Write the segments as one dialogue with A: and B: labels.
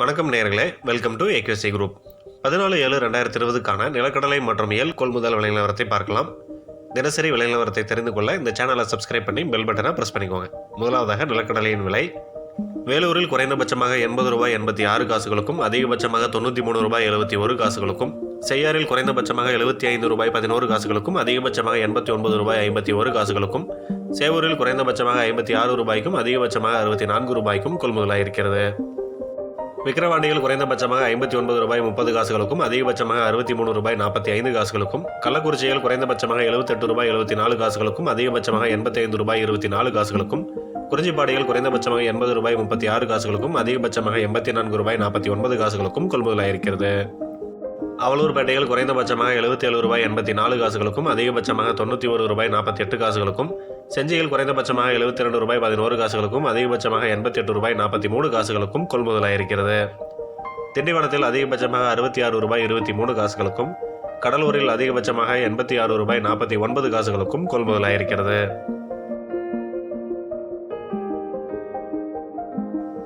A: வணக்கம் நேர்களே welcome to AKC group பதினாலு ஏழு ரெண்டாயிரத்தி இருபதுக்கான நிலக்கடலை மற்றும் எல் கொள்முதல் விலை நிலவரத்தை பார்க்கலாம். தினசரி விலை நிலவரத்தை தெரிந்து கொள்ள இந்த சேனலை சப்ஸ்கிரைப் பண்ணி பெல் பட்டனை ப்ரெஸ் பண்ணிக்கோங்க. முதலாவதாக நிலக்கடலையின் விலை. வேலூரில் குறைந்தபட்சமாக எண்பது ரூபாய் எண்பத்தி ஆறு காசுகளுக்கும் அதிகபட்சமாக தொண்ணூற்றி மூணு ரூபாய் எழுபத்தி ஒரு காசுகளுக்கும் செய்யாறில் குறைந்தபட்சமாக எழுபத்தி ஐந்து ரூபாய் பதினோரு காசுகளுக்கும் அதிகபட்சமாக எண்பத்தி ஒன்பது ரூபாய் ஐம்பத்தி ஒரு காசுகளுக்கும் சேவூரில் குறைந்தபட்சமாக ஐம்பத்தி ஆறு ரூபாய்க்கும் அதிகபட்சமாக அறுபத்தி நான்கு ரூபாய்க்கும் கொள்முதலாக இருக்கிறது விக்கிரவாண்டிகள் குறைந்தபட்சமாக ஐம்பத்தி ஒன்பது ரூபாய் முப்பது காசுகளுக்கும் அதிகபட்சமாக அறுபத்தி மூணு ரூபாய் நாற்பத்தி ஐந்து காசுகளுக்கும் கள்ளக்குறிச்சியில் குறைந்தபட்சமாக எழுபத்தெட்டு ரூபாய் எழுபத்தி நாலு காசுகளுக்கும் அதிகபட்சமாக எண்பத்தி ஐந்து ரூபாய் இருபத்தி நாலு காசுகளுக்கும் குறிஞ்சிப்பாடியில் குறைந்தபட்சமாக எண்பது ரூபாய் முப்பத்தி ஆறு காசுகளுக்கும் அதிகபட்சமாக எண்பத்தி நான்கு ரூபாய் நாற்பத்தி ஒன்பது காசுகளுக்கும் கொள்முதலாயிருக்கிறது. அவலூர் பேட்டையில் குறைந்தபட்சமாக எழுபத்தி ஏழு ரூபாய் எண்பத்தி நாலு காசுகளுக்கும் அதிகபட்சமாக தொண்ணூற்றி ஒரு ரூபாய் நாற்பத்தி எட்டு காசுகளுக்கும் செஞ்சியில் குறைந்தபட்சமாக எழுபத்தி ரெண்டு ரூபாய் பதினோரு காசுகளுக்கும் அதிகபட்சமாக எண்பத்தி எட்டு ரூபாய் நாற்பத்தி மூணு காசுகளுக்கும் கொள்முதலாயிருக்கிறது திண்டிவனத்தில் அதிகபட்சமாக அறுபத்தி ஆறு ரூபாய் இருபத்தி மூணு காசுகளுக்கும் கடலூரில் அதிகபட்சமாக எண்பத்தி ஆறு ரூபாய் நாற்பத்தி ஒன்பது காசுகளுக்கும் கொள்முதலாயிருக்கிறது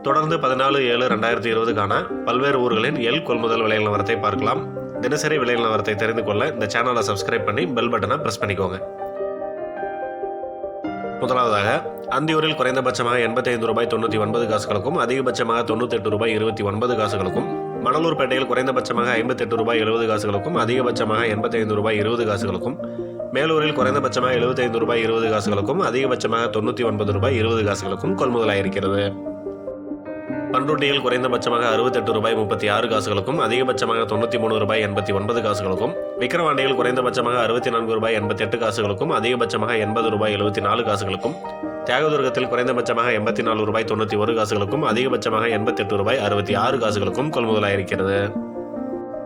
A: தொடர்ந்து பதினாலு ஏழு ரெண்டாயிரத்தி இருபதுக்கான பல்வேறு ஊர்களின் எல் கொள்முதல் விலை நிலவரத்தை பார்க்கலாம். தினசரி விலை நிலவரத்தை தெரிந்து கொள்ள இந்த சேனலை சப்ஸ்கிரைப் பண்ணி பெல் பட்டனை ப்ரெஸ் பண்ணிக்கோங்க. முதலாவதாக அந்தியூரில் குறைந்தபட்சமாக எண்பத்தி ஐந்து ரூபாய் தொண்ணூற்றி ஒன்பது காசுகளுக்கும் அதிகபட்சமாக தொண்ணூத்தெட்டு ரூபாய் இருபத்தி ஒன்பது காசுகளுக்கும் மணலூர்பேட்டையில் குறைந்தபட்சமாக ஐம்பத்தெட்டு ரூபாய் எழுபது காசுகளுக்கும் அதிகபட்சமாக எண்பத்தைந்து ரூபாய் இருபது காசுகளுக்கும் மேலூரில் குறைந்தபட்சமாக எழுபத்தைந்து ரூபாய் இருபது காசுகளுக்கும் அதிகபட்சமாக தொண்ணூற்றி ஒன்பது ரூபாய் இருபது காசுகளுக்கும் கொள்முதலாயிருக்கிறது. பண்ருட்டியில் குறைந்தபட்சமாக அறுபத்தெட்டு ரூபாய் முப்பத்தி ஆறு காசுகளுக்கும் அதிகபட்சமாக தொண்ணூற்றி மூணு ரூபாய் எண்பத்தி ஒன்பது காசுகளுக்கும் விக்கிரவாண்டியில் குறைந்தபட்சமாக அறுபத்தி நான்கு ரூபாய் எண்பத்தி எட்டு காசுகளுக்கும் அதிகபட்சமாக எண்பது ரூபாய் எழுபத்தி நாலு காசுகளுக்கும் தியாகதுர்கத்தில் குறைந்தபட்சமாக எண்பத்தி நாலு ரூபாய் தொண்ணூற்றி ஒரு காசுகளுக்கும் அதிகபட்சமாக எண்பத்தெட்டு ரூபாய் அறுபத்தி ஆறு காசுகளுக்கும் கொள்முதலாயிருக்கிறது.